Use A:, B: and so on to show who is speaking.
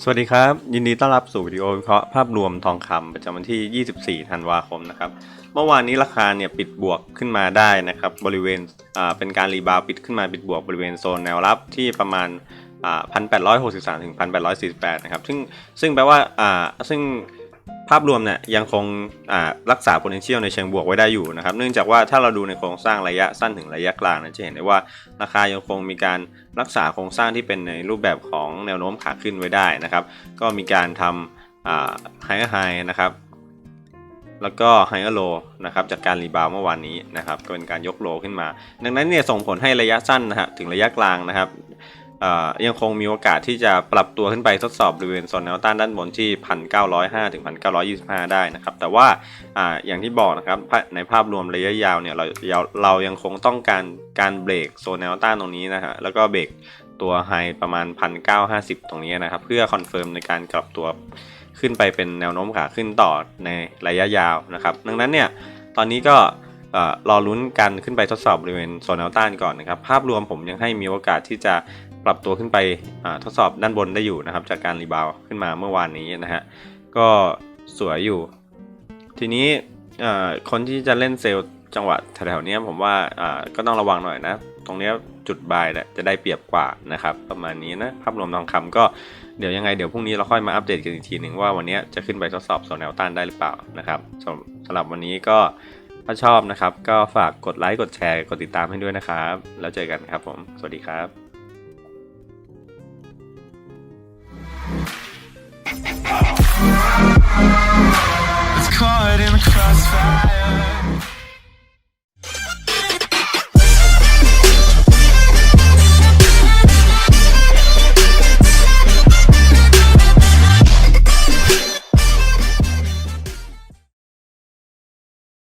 A: สวัสดีครับ ยินดีต้อนรับสู่วิดีโอวิเคราะห์ภาพรวมทองคำประจำวันที่ 24 ธันวาคมนะครับ เมื่อวานนี้ราคาเนี่ยปิดบวกขึ้นมาได้นะครับ บริเวณอ่าเป็นการรีบาวปิดขึ้นมาปิดบวกบริเวณโซนแนวรับที่ประมาณอ่า1,863ถึง1,848 นะครับ ซึ่งซึ่งแปลว่าอ่าซึ่ง ภาพรวมเนี่ยยังคงรักษา potential ในเชิงบวกไว้ได้อยู่นะครับ เนื่องจากว่าถ้าเราดูในโครงสร้างระยะสั้นถึงระยะกลางนะจะเห็นได้ว่าราคายังคงมีการรักษาโครงสร้างที่เป็นในรูปแบบของแนวโน้มขาขึ้นไว้ได้นะครับ ก็มีการทำไฮไฮนะครับแล้วก็ไฮเออร์โลนะครับจากการรีบาวเมื่อวานนี้นะครับก็เป็นการยกโลขึ้นมา ดังนั้นเนี่ยส่งผลให้ระยะสั้นนะฮะถึงระยะกลางนะครับ ยังคงมีโอกาสที่จะปรับตัวขึ้นไปทดสอบบริเวณโซนแนวต้านด้านบนที่ 1,905ถึง1,925 ได้นะครับ แต่ว่าออย่างที่บอกนะครับในภาพรวมระยะยาวเนี่ยเราเรายังคงต้องการการเบรกโซนแนวต้านตรงนี้นะฮะแล้วก็เบรกตัวไฮประมาณ 1,950 ตรงนี้นะครับ เพื่อคอนเฟิร์มในการกลับตัวขึ้นไปเป็นแนวโน้มขาขึ้นต่อในระยะยาวนะครับ ดังนั้นเนี่ยตอนนี้ก็เอ่อรอลุ้นการขึ้นไปทดสอบบริเวณโซนแนวต้านก่อนนะครับ ภาพรวมผมยังให้มีโอกาสที่จะ ปรับตัวขึ้นไปทดสอบด้านบนได้อยู่นะครับ จากการรีบาวขึ้นมาเมื่อวานนี้นะฮะก็สวยอยู่ ทีนี้คนที่จะเล่นเซลล์จังหวะแถวๆนี้ผมว่าก็ต้องระวังหน่อยนะ ตรงนี้จุดบายเนี่ยจะได้เปรียบกว่านะครับ ประมาณนี้นะภาพรวมทองคำก็เดี๋ยวยังไงเดี๋ยวพรุ่งนี้เราค่อยมาอัปเดตกันอีกทีหนึ่งว่าวันนี้จะขึ้นไปทดสอบโซนแนวต้านได้หรือเปล่านะครับสำสำหรับวันนี้ก็ถ้าชอบนะครับ ก็ฝากกดไลค์กดแชร์กดติดตามให้ด้วยนะครับ แล้วเจอกันครับผม สวัสดีครับ
B: satisfied.